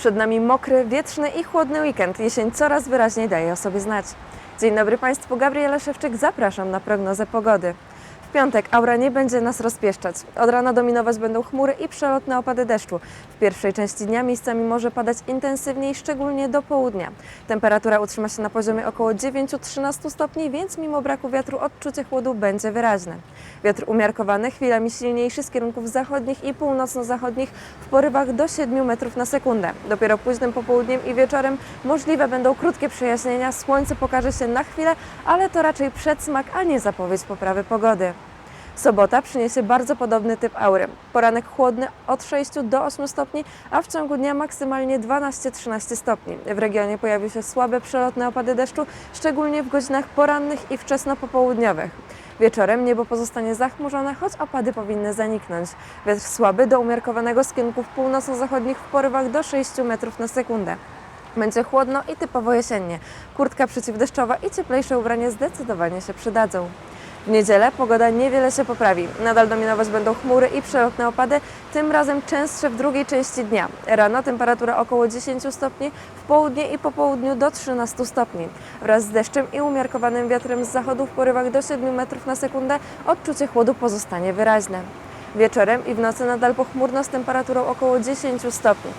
Przed nami mokry, wietrzny i chłodny weekend. Jesień coraz wyraźniej daje o sobie znać. Dzień dobry Państwu, Gabriela Szewczyk, zapraszam na prognozę pogody. W piątek aura nie będzie nas rozpieszczać. Od rana dominować będą chmury i przelotne opady deszczu. W pierwszej części dnia miejscami może padać intensywniej, szczególnie do południa. Temperatura utrzyma się na poziomie około 9-13 stopni, więc mimo braku wiatru odczucie chłodu będzie wyraźne. Wiatr umiarkowany, chwilami silniejszy z kierunków zachodnich i północno-zachodnich w porywach do 7 metrów na sekundę. Dopiero późnym popołudniem i wieczorem możliwe będą krótkie przejaśnienia. Słońce pokaże się na chwilę, ale to raczej przedsmak, a nie zapowiedź poprawy pogody. Sobota przyniesie bardzo podobny typ aury. Poranek chłodny od 6 do 8 stopni, a w ciągu dnia maksymalnie 12-13 stopni. W regionie pojawią się słabe przelotne opady deszczu, szczególnie w godzinach porannych i wczesno-popołudniowych. Wieczorem niebo pozostanie zachmurzone, choć opady powinny zaniknąć. Wiatr słaby do umiarkowanego z kierunków północno-zachodnich w porywach do 6 metrów na sekundę. Będzie chłodno i typowo jesiennie. Kurtka przeciwdeszczowa i cieplejsze ubranie zdecydowanie się przydadzą. W niedzielę pogoda niewiele się poprawi. Nadal dominować będą chmury i przelotne opady, tym razem częstsze w drugiej części dnia. Rano temperatura około 10 stopni, w południe i po południu do 13 stopni. Wraz z deszczem i umiarkowanym wiatrem z zachodu w porywach do 7 metrów na sekundę odczucie chłodu pozostanie wyraźne. Wieczorem i w nocy nadal pochmurno z temperaturą około 10 stopni.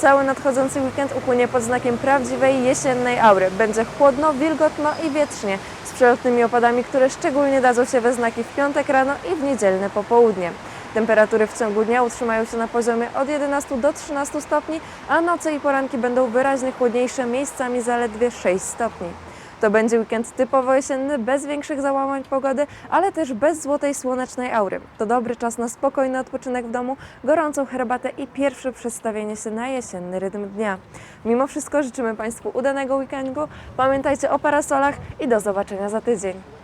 Cały nadchodzący weekend upłynie pod znakiem prawdziwej jesiennej aury. Będzie chłodno, wilgotno i wietrznie, z przelotnymi opadami, które szczególnie dadzą się we znaki w piątek rano i w niedzielne popołudnie. Temperatury w ciągu dnia utrzymają się na poziomie od 11 do 13 stopni, a noce i poranki będą wyraźnie chłodniejsze, miejscami zaledwie 6 stopni. To będzie weekend typowo jesienny, bez większych załamań pogody, ale też bez złotej słonecznej aury. To dobry czas na spokojny odpoczynek w domu, gorącą herbatę i pierwsze przestawienie się na jesienny rytm dnia. Mimo wszystko życzymy Państwu udanego weekendu, pamiętajcie o parasolach i do zobaczenia za tydzień.